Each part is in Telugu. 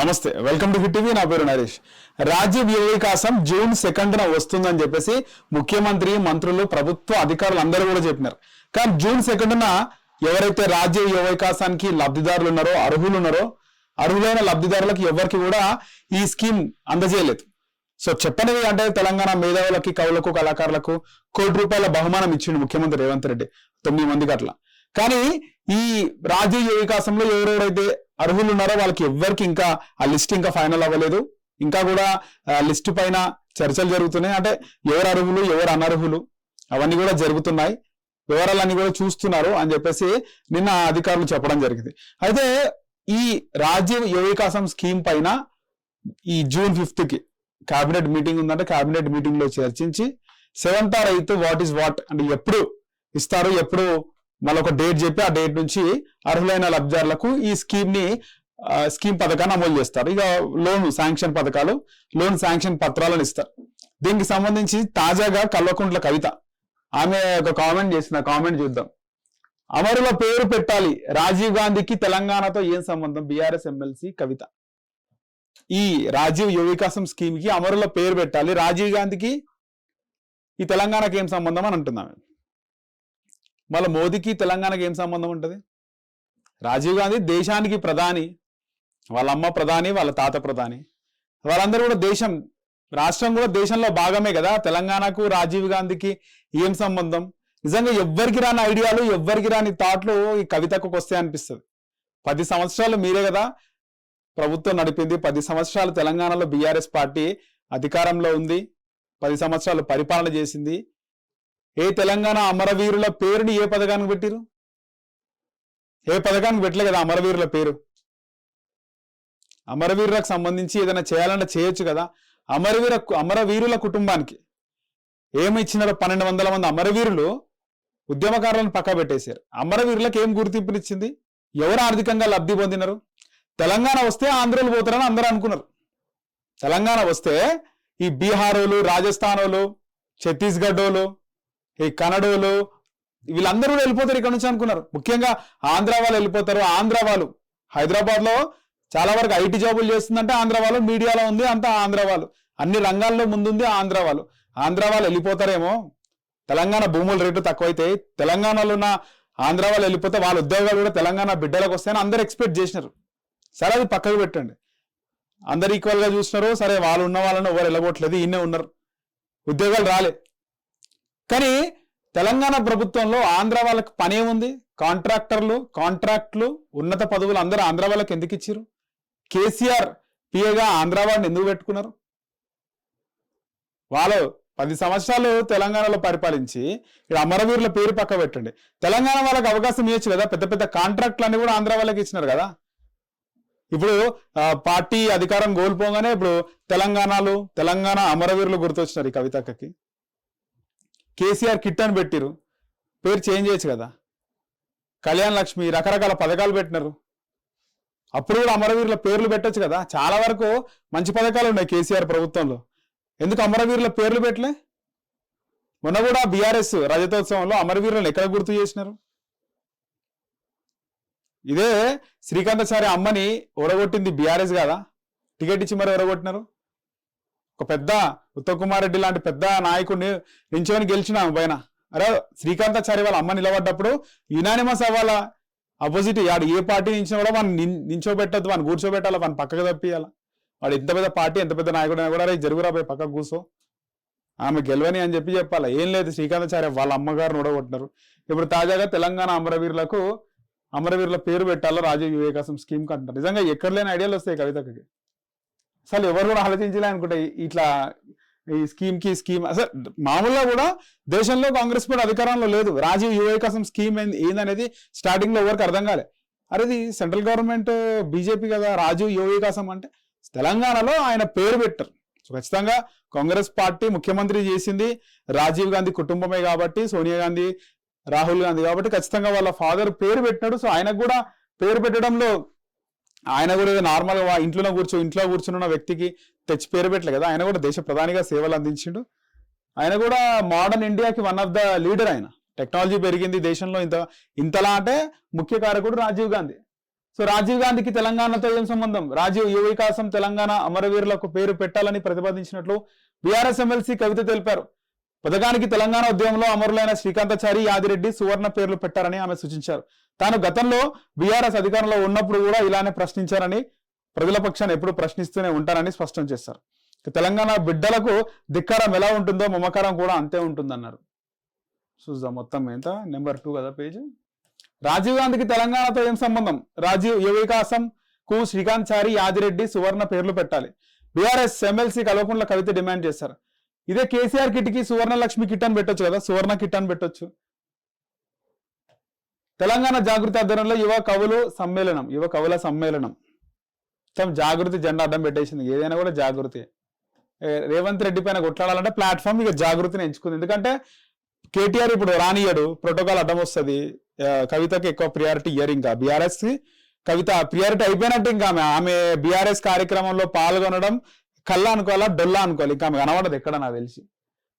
నమస్తే వెల్కమ్ టు హిట్ టీవీ నా పేరు నరేష్. రాజ్య వ్యయ జూన్ సెకండ్న వస్తుందని చెప్పేసి ముఖ్యమంత్రి మంత్రులు ప్రభుత్వ అధికారులు అందరూ కూడా చెప్పినారు. కానీ జూన్ సెకండ్న ఎవరైతే రాజ్య వ్యవకాశానికి లబ్ధిదారులు ఉన్నారో అర్హులు ఉన్నారో అర్హులైన లబ్ధిదారులకు ఎవరికి కూడా ఈ స్కీమ్ అందజేయలేదు. సో చెప్పనివి అంటే తెలంగాణ మేధావులకి కవులకు కళాకారులకు కోటి రూపాయల బహుమానం ఇచ్చిండు ముఖ్యమంత్రి రేవంత్ రెడ్డి తొమ్మిది మందికి అట్లా కానీ ఈ రాజ్య యువ వికాసంలో ఎవరెవరైతే అర్హులు ఉన్నారో వాళ్ళకి ఎవ్వరికి ఇంకా ఆ లిస్ట్ ఇంకా ఫైనల్ అవ్వలేదు. ఇంకా కూడా లిస్ట్ పైన చర్చలు జరుగుతున్నాయి. అంటే ఎవరు అర్హులు ఎవరు అనర్హులు అవన్నీ కూడా జరుగుతున్నాయి. వివరాలన్నీ కూడా చూస్తున్నారు అని చెప్పేసి నిన్న అధికారులు చెప్పడం జరిగింది. అయితే ఈ రాజీవ్ యువవికాసం స్కీమ్ పైన ఈ జూన్ ఫిఫ్త్కి కేబినెట్ మీటింగ్ ఉందంటే కేబినెట్ మీటింగ్లో చర్చించి seventh or eighth what is what అంటే ఎప్పుడు ఇస్తారు ఎప్పుడు మళ్ళీ ఒక డేట్ చెప్పి ఆ డేట్ నుంచి అర్హులైన లబ్ధిదారులకు ఈ స్కీమ్ని స్కీమ్ పథకాన్ని అమలు చేస్తారు. ఇక లోన్ శాంక్షన్ పథకాలు లోన్ శాంక్షన్ పత్రాలను ఇస్తారు. దీనికి సంబంధించి తాజాగా కల్వకుంట్ల కవిత ఆమె ఒక కామెంట్ చేసిన కామెంట్ చూద్దాం. అమరుల పేరు పెట్టాలి. రాజీవ్ గాంధీకి తెలంగాణతో ఏం సంబంధం? BRS MLC Kavitha. ఈ రాజీవ్ యువ వికాసం స్కీమ్కి అమరుల పేరు పెట్టాలి. రాజీవ్ గాంధీకి ఈ తెలంగాణకి ఏం సంబంధం అని అంటున్నాను మళ్ళీ మోదీకి తెలంగాణకి ఏం సంబంధం ఉంటుంది? రాజీవ్ గాంధీ దేశానికి ప్రధాని వాళ్ళ అమ్మ ప్రధాని వాళ్ళ తాత ప్రధాని. వాళ్ళందరూ కూడా దేశం రాష్ట్రం కూడా దేశంలో భాగమే కదా. తెలంగాణకు రాజీవ్ గాంధీకి ఏం సంబంధం? నిజంగా ఎవ్వరికి రాని ఐడియాలు ఎవ్వరికి రాని థాట్లు ఈ కవితకు వస్తాయి అనిపిస్తుంది. పది సంవత్సరాలు మీరే కదా ప్రభుత్వం నడిపింది. పది సంవత్సరాలు తెలంగాణలో బీఆర్ఎస్ పార్టీ అధికారంలో ఉంది. పది సంవత్సరాలు పరిపాలన చేసింది. ఏ తెలంగాణ అమరవీరుల పేరుని ఏ పథకానికి పెట్టిరు? ఏ పథకానికి పెట్టలే కదా అమరవీరుల పేరు? అమరవీరులకు సంబంధించి ఏదైనా చేయాలంటే చేయొచ్చు కదా. అమరవీర అమరవీరుల కుటుంబానికి ఏమి ఇచ్చినారో పన్నెండు వందల మంది అమరవీరులు ఉద్యమకారులను పక్క పెట్టేశారు. అమరవీరులకు ఏం గుర్తింపునిచ్చింది? ఎవరు ఆర్థికంగా లబ్ధి పొందినారు? తెలంగాణ వస్తే ఆంధ్రలు పోతారని అందరూ అనుకున్నారు. తెలంగాణ వస్తే ఈ బీహారోలు రాజస్థానోలు ఛత్తీస్గఢోలు ఈ కన్నడోలు వీళ్ళందరూ కూడా వెళ్ళిపోతారు ఇక్కడ నుంచి అనుకున్నారు. ముఖ్యంగా ఆంధ్ర వాళ్ళు వెళ్ళిపోతారు. ఆంధ్ర వాళ్ళు హైదరాబాద్లో చాలా వరకు ఐటీ జాబులు చేస్తుందంటే ఆంధ్ర వాళ్ళు మీడియాలో ఉంది అంతా ఆంధ్ర వాళ్ళు. అన్ని రంగాల్లో ముందుంది ఆంధ్ర వాళ్ళు. ఆంధ్ర వాళ్ళు వెళ్ళిపోతారేమో తెలంగాణ భూముల రేటు తక్కువైతే తెలంగాణలో ఉన్న ఆంధ్ర వాళ్ళు వెళ్ళిపోతే వాళ్ళ ఉద్యోగాలు కూడా తెలంగాణ బిడ్డలకు వస్తాయని అందరు ఎక్స్పెక్ట్ చేసినారు. సరే అది పక్కకు పెట్టండి. అందరు ఈక్వల్గా చూసినారు. సరే వాళ్ళు ఉన్న వాళ్ళని ఎవరు వెళ్ళగొట్టలేదు ఈయనే ఉన్నారు. ఉద్యోగాలు రాలే. కానీ తెలంగాణ ప్రభుత్వంలో ఆంధ్ర వాళ్ళకి పనే ఉంది. కాంట్రాక్టర్లు కాంట్రాక్ట్లు ఉన్నత పదవులు అందరూ ఆంధ్ర వాళ్ళకి ఎందుకు ఇచ్చారు కేసీఆర్ పిఏగా ఆంధ్ర వాళ్ళని ఎందుకు పెట్టుకున్నారు? వాళ్ళు పది సంవత్సరాలు తెలంగాణలో పరిపాలించి ఇక్కడ అమరవీరుల పేరు పక్క పెట్టండి. తెలంగాణ వాళ్ళకి అవకాశం ఇవ్వచ్చు కదా? పెద్ద పెద్ద కాంట్రాక్ట్లు అన్ని కూడా ఆంధ్ర వాళ్ళకి ఇచ్చినారు కదా? ఇప్పుడు పార్టీ అధికారం కోల్పోగానే ఇప్పుడు తెలంగాణలో తెలంగాణ అమరవీరులు గుర్తొచ్చినారు ఈ కవితక్కకి కేసీఆర్ కిట్ అని పెట్టిరు పేరు చేంజ్ చేయొచ్చు కదా. కళ్యాణ్ లక్ష్మి రకరకాల పథకాలు పెట్టినారు. అప్పుడు కూడా అమరవీరుల పేర్లు పెట్టచ్చు కదా. చాలా వరకు మంచి పథకాలు ఉన్నాయి కేసీఆర్ ప్రభుత్వంలో. ఎందుకు అమరవీరుల పేర్లు పెట్టలే? మొన్న కూడా బీఆర్ఎస్ రజతోత్సవంలో అమరవీరులను ఎక్కడ గుర్తు చేసినారు? ఇదే శ్రీకాంతాచారి అమ్మని ఓడగొట్టింది బీఆర్ఎస్ కదా. టికెట్ ఇచ్చి మరి ఎవరగొట్టినారు ఒక పెద్ద ఉత్తమ్ కుమార్ రెడ్డి లాంటి పెద్ద నాయకుడిని నించొని గెలిచిన పైన. అరే శ్రీకాంతాచారి వాళ్ళ అమ్మ నిలబడ్డప్పుడు యునానిమస్ అవ్వాలా. అపోజిట్ వాడు ఏ పార్టీ నించినా కూడా వాడిని నిన్- నించోబెట్టద్దు వాడిని కూర్చోబెట్టాలి వాడిని పక్కకు తప్పియాలి వాడు ఎంత పెద్ద పార్టీ ఎంత పెద్ద నాయకుడు అయినా కూడా రే జరుగురా పోయి పక్కకు కూర్చో. ఆమె గెలవని అని చెప్పి చెప్పాలి. ఏం లేదు శ్రీకాంతాచార్య వాళ్ళ అమ్మగారు నూడగొట్టినారు ఇప్పుడు తాజాగా తెలంగాణ అమరవీరులకు అమరవీరుల పేరు పెట్టాలో రాజీవ్ వివేకాసం స్కీమ్ కంటారు నిజంగా ఎక్కడ లేని ఐడియాలు వస్తాయి కవితకి. అసలు ఎవరు కూడా ఆలోచించలే అనుకుంటా ఇట్లా ఈ స్కీమ్కి స్కీమ్ అసలు మామూలుగా కూడా దేశంలో కాంగ్రెస్ పార్టీ అధికారంలో లేదు. రాజీవ్ యువ కోసం స్కీమ్ ఏందనేది స్టార్టింగ్లో ఎవరికి అర్థం కాలే. అరే ఇది సెంట్రల్ గవర్నమెంట్ బీజేపీ కదా రాజీవ్ యువ కోసం అంటే తెలంగాణలో ఆయన పేరు పెట్టారు. సో ఖచ్చితంగా కాంగ్రెస్ పార్టీ ముఖ్యమంత్రి చేసింది రాజీవ్ గాంధీ కుటుంబమే కాబట్టి సోనియా గాంధీ రాహుల్ గాంధీ కాబట్టి ఖచ్చితంగా వాళ్ళ ఫాదర్ పేరు పెట్టినాడు. సో ఆయనకు కూడా పేరు పెట్టడంలో ఆయన కూడా నార్మల్గా నార్మల్ ఇంట్లో కూర్చో ఇంట్లో కూర్చున్న వ్యక్తికి తెచ్చి పేరు పెట్టలే కదా. ఆయన కూడా దేశ ప్రధానిగా సేవలు అందించిండు. ఆయన కూడా మోడర్న్ ఇండియాకి వన్ ఆఫ్ ద లీడర్ ఆయన. టెక్నాలజీ పెరిగింది దేశంలో ఇంత ఇంతలా అంటే ముఖ్య కారకుడు రాజీవ్ గాంధీ. సో రాజీవ్ గాంధీకి తెలంగాణతో ఏం సంబంధం? రాజీవ్ యువ వికాసం తెలంగాణ అమరవీరులకు పేరు పెట్టాలని ప్రతిపాదించినట్లు బీఆర్ఎస్ ఎమ్మెల్సీ కవిత తెలిపారు. పథకానికి తెలంగాణ ఉద్యమంలో అమరులైన శ్రీకాంతాచారి యాదిరెడ్డి సువర్ణ పేర్లు పెట్టారని ఆమె సూచించారు. తాను గతంలో బీఆర్ఎస్ అధికారంలో ఉన్నప్పుడు కూడా ఇలానే ప్రశ్నించారని ప్రజల పక్షాన్ని ఎప్పుడు ప్రశ్నిస్తూనే ఉంటారని స్పష్టం చేశారు. తెలంగాణ బిడ్డలకు ధిక్కారం ఎలా ఉంటుందో మమకారం కూడా అంతే ఉంటుందన్నారు. చూద్దాం మొత్తం ఎంత? నెంబర్ టూ కదా పేజ్ రాజీవ్ గాంధీకి తెలంగాణతో ఏం సంబంధం? రాజీవ్ యువ వికాసం కు శ్రీకాంత్ చారి యాదిరెడ్డి సువర్ణ పేర్లు పెట్టాలి. BRS MLC Kalvakuntla Kavitha demand చేశారు. ఇదే కేసీఆర్ కిట్కి సువర్ణలక్ష్మి సువర్ణ లక్ష్మి కిట్ అని పెట్టొచ్చు కదా సువర్ణ కిట్ అని పెట్టొచ్చు. తెలంగాణ జాగృతి ఆధ్వర్యంలో యువ కవులు సమ్మేళనం యువ కవుల సమ్మేళనం. మొత్తం జాగృతి జెండా అడ్డం పెట్టేసింది. ఏదైనా కూడా జాగృతి. రేవంత్ రెడ్డి పైన కొట్లాడాలంటే ప్లాట్ఫామ్ ఇక జాగృతిని ఎంచుకుంది. ఎందుకంటే కేటీఆర్ ఇప్పుడు రానియడు ప్రోటోకాల్ అడ్డం వస్తుంది. కవితకి ఎక్కువ ప్రియారిటీ ఇయర్ ఇంకా. బీఆర్ఎస్ కవిత ప్రియారిటీ అయిపోయినట్టు ఇంకా ఆమె. ఆమె బీఆర్ఎస్ కార్యక్రమంలో పాల్గొనడం కళ్ళ అనుకోవాలా డొల్లా అనుకోవాలి. ఇంకా ఆమె కనబడదు ఎక్కడ నాకు తెలిసి.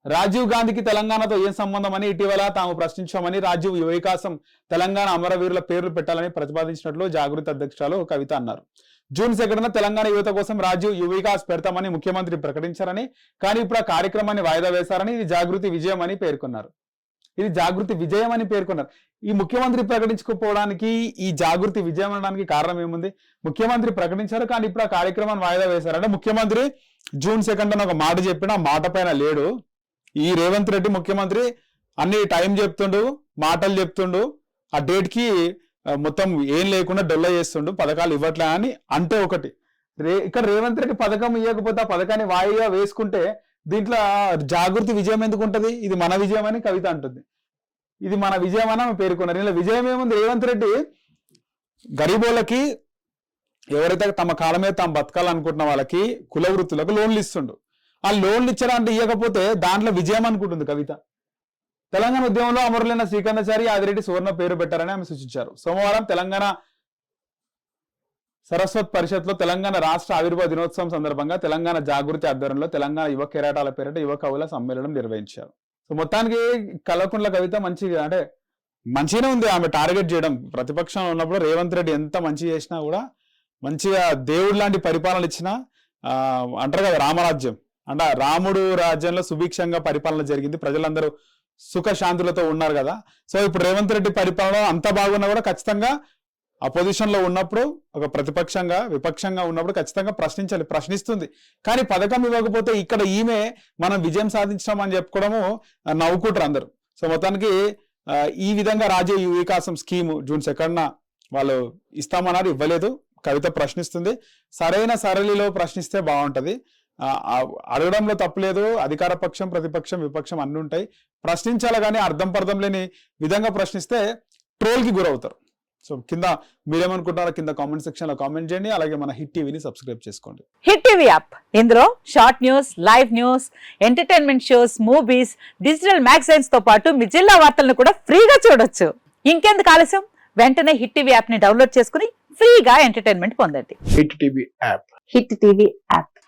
రాజీవ్ గాంధీకి తెలంగాణతో ఏం సంబంధం అని ఇటీవల తాము ప్రశ్నించామని రాజీవ్ యువ వికాసం తెలంగాణ అమరవీరుల పేర్లు పెట్టాలని ప్రతిపాదించినట్లు జాగృతి అధ్యక్షురాలు కవిత అన్నారు. జూన్ సెకండ్న తెలంగాణ యువత కోసం రాజీవ్ యువ వికాస్ పెడతామని ముఖ్యమంత్రి ప్రకటించారని కానీ ఇప్పుడు ఆ కార్యక్రమాన్ని వాయిదా వేశారని ఇది జాగృతి విజయం అని పేర్కొన్నారు. ఇది జాగృతి విజయం అని పేర్కొన్నారు. ఈ ముఖ్యమంత్రి ప్రకటించుకోపోవడానికి ఈ జాగృతి విజయం అనడానికి కారణం ఏముంది? ముఖ్యమంత్రి ప్రకటించారు కానీ ఇప్పుడు ఆ కార్యక్రమాన్ని వాయిదా వేశారు. అంటే ముఖ్యమంత్రి జూన్ సెకండ్ అని ఒక మాట చెప్పిన మాట పైన లేడు. ఈ రేవంత్ రెడ్డి ముఖ్యమంత్రి అన్ని టైం చెప్తుండు మాటలు చెప్తుండు ఆ డేట్కి మొత్తం ఏం లేకుండా డొల్ల చేస్తుండు పథకాలు ఇవ్వట్లే అని అంటే ఒకటి. రే ఇక్కడ రేవంత్ రెడ్డి పథకం ఇవ్వకపోతే ఆ పథకాన్ని వాయిగా వేసుకుంటే దీంట్లో జాగృతి విజయం ఎందుకు ఉంటుంది? ఇది మన విజయం అని కవిత అంటుంది. ఇది మన విజయం అని ఆమె పేర్కొన్నారు. ఇలా విజయం ఏముంది? రేవంత్ రెడ్డి గరీబోళ్ళకి ఎవరైతే తమ కాలం మీద తాము బతకాలనుకుంటున్న వాళ్ళకి కుల వృత్తులకు లోన్లు ఇస్తుండు. ఆ లోన్లు అంటే ఇవ్వకపోతే దాంట్లో విజయం అనుకుంటుంది కవిత. తెలంగాణ ఉద్యమంలో అమరులైన శ్రీకాంతాచారి ఆదిరెడ్డి సువర్ణ పేరు పెట్టారని ఆమె సూచించారు. సోమవారం తెలంగాణ సరస్వత్ పరిషత్లో తెలంగాణ రాష్ట్ర ఆవిర్భావ దినోత్సవం సందర్భంగా తెలంగాణ జాగృతి ఆధ్వర్యంలో తెలంగాణ యువ కెరాటాల పేరిట యువ కవుల సమ్మేళనం నిర్వహించారు. సో మొత్తానికి కలకుండ్ల కవిత మంచిగా అంటే మంచిగానే ఉంది ఆమె టార్గెట్ చేయడం. ప్రతిపక్షం ఉన్నప్పుడు రేవంత్ రెడ్డి ఎంత మంచి చేసినా కూడా మంచిగా దేవుడు లాంటి పరిపాలన ఇచ్చినా అంటారు కదా రామరాజ్యం. అంటే రాముడు రాజ్యంలో సుభిక్షంగా పరిపాలన జరిగింది. ప్రజలందరూ సుఖ శాంతులతో ఉన్నారు కదా. సో ఇప్పుడు రేవంత్ రెడ్డి పరిపాలన అంత బాగున్నా కూడా ఖచ్చితంగా అపోజిషన్లో ఉన్నప్పుడు ఒక ప్రతిపక్షంగా విపక్షంగా ఉన్నప్పుడు ఖచ్చితంగా ప్రశ్నించాలి ప్రశ్నిస్తుంది. కానీ పథకం ఇవ్వకపోతే ఇక్కడ ఈమె మనం విజయం సాధించడం అని చెప్పుకోవడము నవ్వుకుంటారు అందరు. సో మొత్తానికి ఈ విధంగా రాజీవ్ వికాసం స్కీమ్ జూన్ సెకండ్న వాళ్ళు ఇస్తామన్నారు ఇవ్వలేదు. కవిత ప్రశ్నిస్తుంది. సరైన సరళిలో ప్రశ్నిస్తే బాగుంటుంది. అడగడంలో తప్పులేదు అధికార పక్షం ప్రతిపక్షం విపక్షం అన్ని ఉంటాయి. ప్రశ్నించాలి కానీ అర్థం పర్థం లేని విధంగా ప్రశ్నిస్తే ట్రోల్కి గురవుతారు. సో కింద మీరేమనుకుంటారో కింద కామెంట్ సెక్షన్లో కామెంట్ చేయండి. అలాగే మన హిట్ టీవీని సబ్స్క్రైబ్ చేసుకోండి. Hit TV app. ఇందులో short news live news entertainment shows movies digital మ్యాగజైన్స్తో పాటు మీ జిల్లా వార్తలను కూడా ఫ్రీగా చూడొచ్చు. ఇంకెందుకు ఆలస్యం? వెంటనే హిట్ టీవీ యాప్ని డౌన్లోడ్ చేసుకుని ఫ్రీగా ఎంటర్టైన్మెంట్ పొందండి. Hit TV app. Hit TV app.